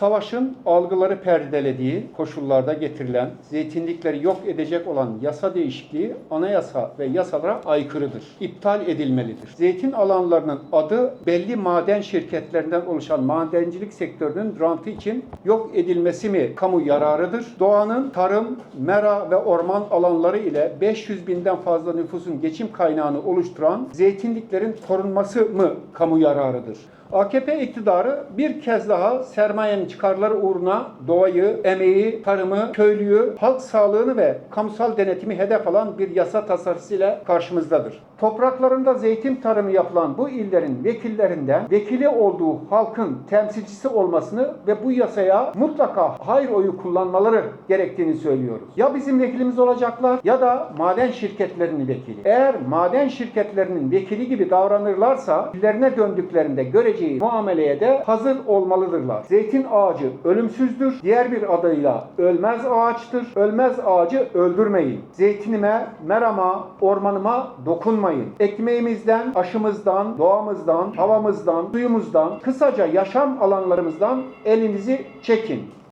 savaşın algıları perdelediği koşullarda getirilen zeytinlikleri yok edecek olan yasa değişikliği anayasa ve yasalara aykırıdır. İptal edilmelidir. Zeytin alanlarının adı belli maden şirketlerinden oluşan madencilik sektörünün rantı için yok edilmesi mi kamu yararıdır? Doğanın tarım, mera ve orman alanları ile 500 binden fazla nüfusun geçim kaynağını oluşturan zeytinliklerin korunması mı kamu yararıdır? AKP iktidarı bir kez daha sermayenin çıkarları uğruna doğayı, emeği, tarımı, köylüyü, halk sağlığını ve kamusal denetimi hedef alan bir yasa tasarısıyla karşımızdadır. Topraklarında zeytin tarımı yapılan bu illerin vekillerinden vekili olduğu halkın temsilcisi olmasını ve bu yasaya mutlaka hayır oyu kullanmaları gerektiğini söylüyoruz. Ya bizim vekilimiz olacaklar ya da maden şirketlerinin vekili. Eğer maden şirketlerinin vekili gibi davranırlarsa illerine döndüklerinde göreceği muameleye de hazır olmalıdırlar. Zeytin ağacı ölümsüzdür. Diğer bir adıyla ölmez ağaçtır. Ölmez ağacı öldürmeyin. Zeytinime, merama, ormanıma dokunmayın. Ekmeğimizden, aşımızdan, doğamızdan, havamızdan, suyumuzdan, kısaca yaşam alanlarımızdan elinizi çekin.